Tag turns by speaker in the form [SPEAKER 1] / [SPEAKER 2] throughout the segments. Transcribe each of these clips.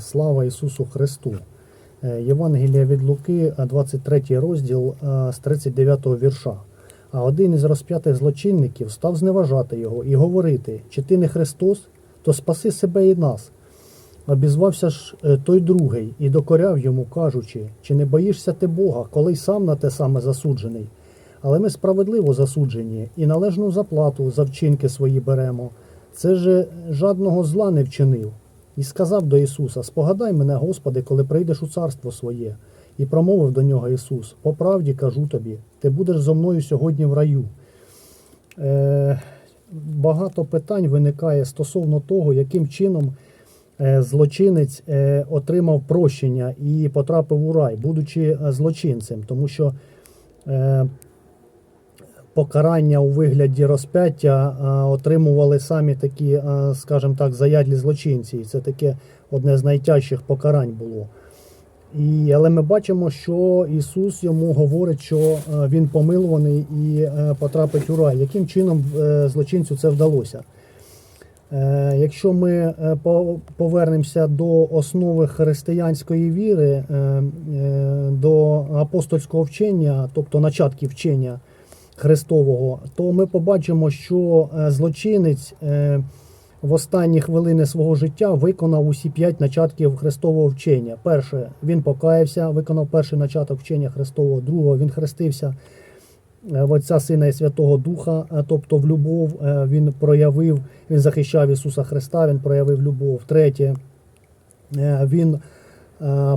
[SPEAKER 1] Слава Ісусу Христу! Е, Євангелія від Луки, е, 23 розділ е, з 39 вірша. А один із розп'ятих злочинників став зневажати його і говорити: чи ти не Христос, то спаси себе і нас. Обізвався ж е, той другий і докоряв йому, кажучи, чи не боїшся ти Бога, коли й сам на те саме засуджений. Але ми справедливо засуджені і належну заплату за вчинки свої беремо. Це же жадного зла не вчинив. І сказав до Ісуса: Спогадай мене, Господи, коли прийдеш у царство своє. І промовив до нього Ісус: По правді кажу тобі, ти будеш зо мною сьогодні в раю. Е, багато питань виникає стосовно того, яким чином е, злочинець е, отримав прощення і потрапив у рай, будучи е, злочинцем, тому що покарання у вигляді розп'яття отримували самі такі, скажімо так, заядлі злочинці. І це таке одне з найтяжчих покарань було. І, але ми бачимо, що Ісус йому говорить, що він помилуваний і е, потрапить у рай. Яким чином е, злочинцю це вдалося? Е, Якщо ми повернемося до основи християнської віри, до апостольського вчення, тобто начатків вчення Христового, то ми побачимо, що е, злочинець е, в останні хвилини свого життя виконав усі п'ять начатків Христового вчення. Перше, він покаявся, виконав перший начаток вчення Христового, другого він хрестився е, в Отця Сина і Святого Духа, тобто в любов він проявив, він захищав Ісуса Христа, він проявив любов. Третє, він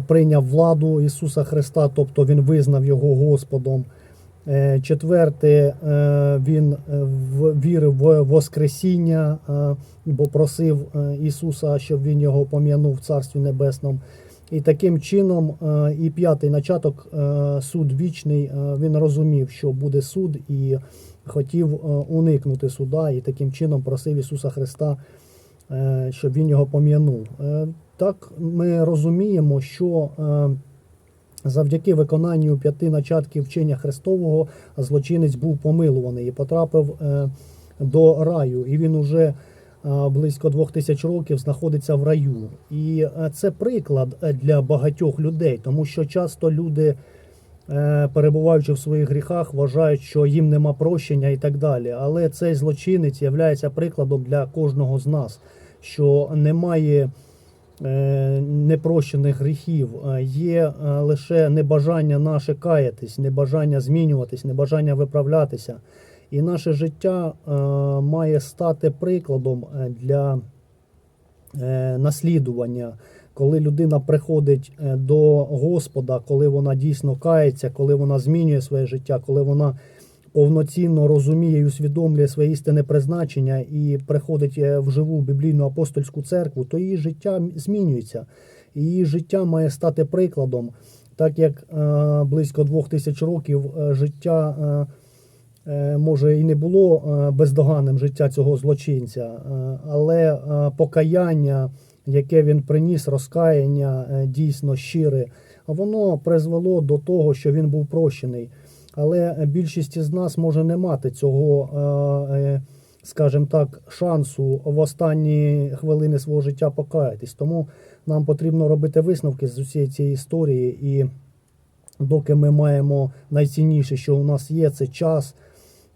[SPEAKER 1] прийняв владу Ісуса Христа, тобто він визнав його Господом. Е, Четверте, е, він е, вірив в Воскресіння, бо просив Ісуса, щоб він його пом'янув в Царстві Небесному. І таким чином, і п'ятий начаток, суд вічний, він розумів, що буде суд, і хотів уникнути суда, і таким чином просив Ісуса Христа, щоб він його пом'янув. Так ми розуміємо, що Завдяки виконанню п'яти начатків вчення Христового злочинець був помилуваний і потрапив е, до раю. І він уже е, близько двох тисяч років знаходиться в раю. І е, це приклад для багатьох людей, тому що часто люди, перебуваючи в своїх гріхах, вважають, що їм нема прощення і так далі. Але цей злочинець є прикладом для кожного з нас, що немає непрощених гріхів, е, є е, лише небажання наше каятись, небажання змінюватись, небажання виправлятися. І наше життя е, має стати прикладом е, для е, наслідування. Коли людина приходить е, до Господа, коли вона дійсно кається, коли вона змінює своє життя, коли вона повноцінно розуміє і усвідомлює своє істинне призначення і приходить е, в живу біблійну апостольську церкву, то її життя змінюється. Її життя має стати прикладом, так як е, близько двох тисяч років е, життя. може і не було бездоганним життя цього злочинця, але покаяння, яке він приніс, розкаяння дійсно щире, воно призвело до того, що він був прощений. Але більшість із нас може не мати цього, е, е, скажімо так, шансу в останні хвилини свого життя покаятись. Тому нам потрібно робити висновки з усієї цієї історії і доки ми маємо найцінніше, що у нас є, це час,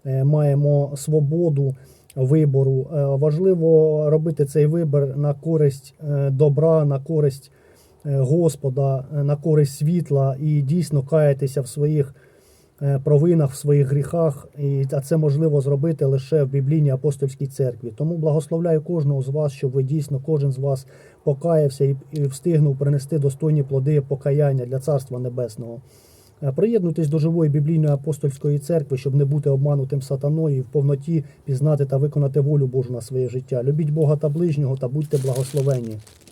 [SPEAKER 1] е, маємо свободу вибору. Важливо робити цей вибір на користь добра, на користь Господа, на користь світла і дійсно каятися в своїх провинах, в своїх гріхах. І а це можливо зробити лише в біблійній апостольській церкві. Тому благословляю кожного з вас, щоб ви дійсно кожен з вас покаявся і, і встигнув принести достойні плоди покаяння для Царства Небесного. Е, Приєднуйтесь до живої біблійної апостольської церкви, щоб не бути обманутим сатаною і в повноті пізнати та виконати волю Божу на своє життя. Любіть Бога та ближнього та будьте благословені.